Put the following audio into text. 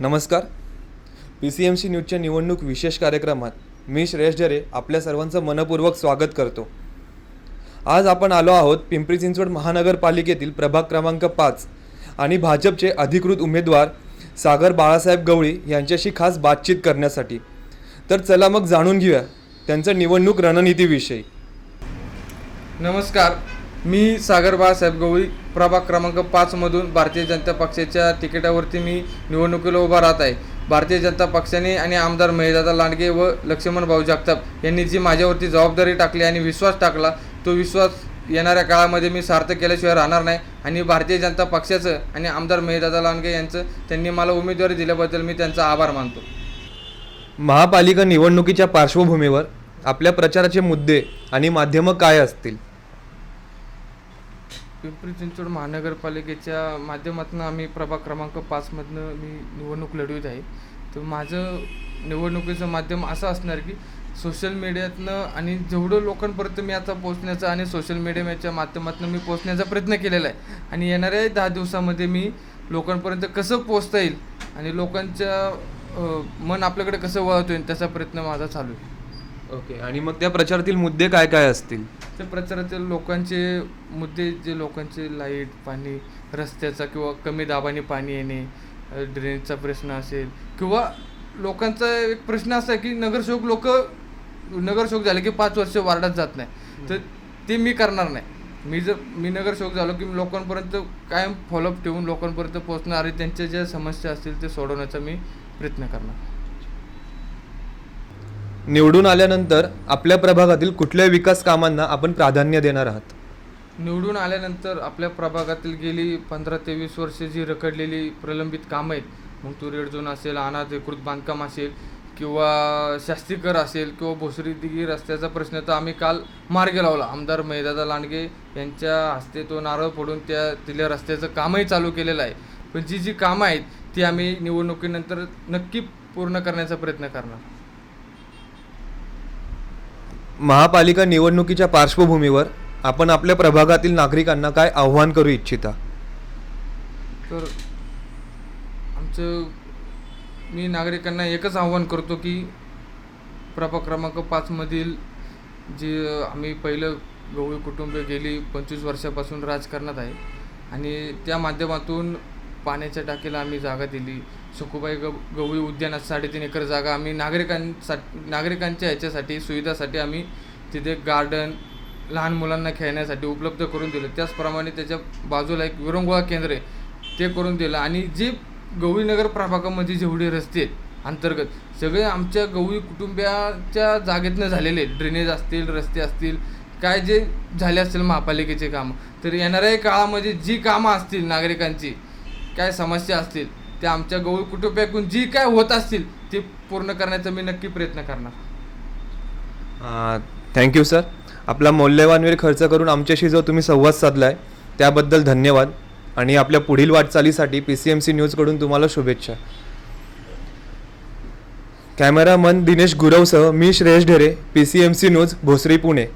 नमस्कार. P C M C न्यूजच्या निवडणूक विशेष कार्यक्रमात मी श्रेयश ढरे आपल्या सर्वांचं मनपूर्वक स्वागत करतो. आज आपण आलो आहोत पिंपरी चिंचवड महानगरपालिकेतील प्रभाग क्रमांक पाच आणि भाजपचे अधिकृत उमेदवार सागर बाळासाहेब गवळी यांच्याशी खास बातचीत करण्यासाठी. तर चला मग जाणून घेऊया त्यांचं निवडणूक रणनीतीविषयी. नमस्कार. मी सागर बाळासाहेब गवळी प्रभाग क्रमांक पाचमधून भारतीय जनता पक्षाच्या तिकिटावरती मी निवडणुकीला उभा राहत आहे. भारतीय जनता पक्षाने आणि आमदार महेदादा लांडगे व लक्ष्मण भाऊ जगताप यांनी जी माझ्यावरती जबाबदारी टाकली आणि विश्वास टाकला तो विश्वास येणाऱ्या काळामध्ये मी सार्थक केल्याशिवाय राहणार नाही आणि भारतीय जनता पक्षाचं आणि आमदार महेदादा लांडगे यांचं त्यांनी मला उमेदवारी दिल्याबद्दल मी त्यांचा आभार मानतो. महापालिका निवडणुकीच्या पार्श्वभूमीवर आपल्या प्रचाराचे मुद्दे आणि माध्यमं काय असतील? पिंपरी चिंचवड महानगरपालिकेच्या माध्यमातून आम्ही प्रभाग क्रमांक पाचमधनं मी निवडणूक लढवीत आहे. तर माझं निवडणुकीचं माध्यम असं असणार की सोशल मीडियातनं आणि जेवढं लोकांपर्यंत मी आता पोचण्याचा आणि सोशल मीडियाच्या माध्यमातून मी पोचण्याचा प्रयत्न केलेला आहे. आणि येणाऱ्या दहा दिवसामध्ये मी लोकांपर्यंत कसं पोचता येईल आणि लोकांच्या मन आपल्याकडे कसं वळवता येईल त्याचा प्रयत्न माझा चालू आहे. ओके. आणि मग त्या प्रचारातील मुद्दे काय काय असतील? त्या प्रचारातील लोकांचे मुद्दे जे लोकांचे लाइट पाणी रस्त्याचा किंवा कमी दाबाने पाणी येणे ड्रेनेजचा प्रश्न असेल किंवा लोकांचा एक प्रश्न असा आहे की नगरसेवक लोक नगरसेवक झाले की पाच वर्ष वार्डात जात नाही. तर ते मी करणार नाही. मी जर मी नगरसेवक झालो की लोकांपर्यंत कायम फॉलोअप ठेवून लोकांपर्यंत पोहोचणार आणि त्यांच्या ज्या समस्या असतील ते सोडवण्याचा मी प्रयत्न करणार. निवडून आल्यानंतर आपल्या प्रभागातील कुठल्या विकास कामांना आपण प्राधान्य देणार आहात? निवडून आल्यानंतर आपल्या प्रभागातील गेली पंधरा ते वीस वर्षे जी रखडलेली प्रलंबित कामं आहेत मग तो रेड झोन असेल अनाधिकृत बांधकाम असेल किंवा शास्तीकर असेल किंवा भोसरी दिगी रस्त्याचा प्रश्न तर आम्ही काल मार्गे लावला. आमदार मैदादा लांडगे यांच्या हस्ते तो नारळ फोडून त्या तिथल्या रस्त्याचं कामही चालू केलेलं आहे. पण जी जी कामं आहेत ती आम्ही निवडणुकीनंतर नक्की पूर्ण करण्याचा प्रयत्न करणार. महापालिका निवडणुकीच्या पार्श्वभूमीवर आपण आपल्या प्रभागातील नागरिकांना काय आव्हान करू इच्छिता? तर आमचं मी नागरिकांना एकच आव्हान करतो की प्रभाग क्रमांक पाचमधील जे आम्ही पहिलं गवळी कुटुंब गेली पंचवीस वर्षापासून राजकारणात आहे. आणि त्या माध्यमातून पाण्याच्या टाकीला आम्ही जागा दिली. सुखुबाई ग गवळी उद्यानात साडेतीन एकर जागा. आम्ही नागरिकांसाठी नागरिकांच्या ह्याच्यासाठी सुविधासाठी आम्ही तिथे गार्डन लहान मुलांना खेळण्यासाठी उपलब्ध करून दिलं. त्याचप्रमाणे त्याच्या बाजूला एक विरंगुळा केंद्र आहे. ते करून दिलं. आणि जे गवळीनगर प्रभागामध्ये जेवढे रस्ते आहेत अंतर्गत सगळे आमच्या गवळी कुटुंबियाच्या जागेतनं झालेले आहेत. ड्रेनेज असतील रस्ते असतील काय जे झाले असतील महापालिकेचे कामं. तर येणाऱ्या काळामध्ये जी कामं असतील नागरिकांची काय समस्या असतील त्या आमच्या गौळ कुटुंबियाकडून जी काय होत असतील ते पूर्ण करण्याचा मी नक्की प्रयत्न करणार. थँक्यू सर आपला मौल्यवान वेळ खर्च करून आमच्याशी जो तुम्ही संवाद साधला आहे त्याबद्दल धन्यवाद. आणि आपल्या पुढील वाटचालीसाठी पी सी एम सी न्यूजकडून तुम्हाला शुभेच्छा. कॅमेरामन दिनेश गुरवसह मी Shreyas Dhere P C M C news Bhosari Pune.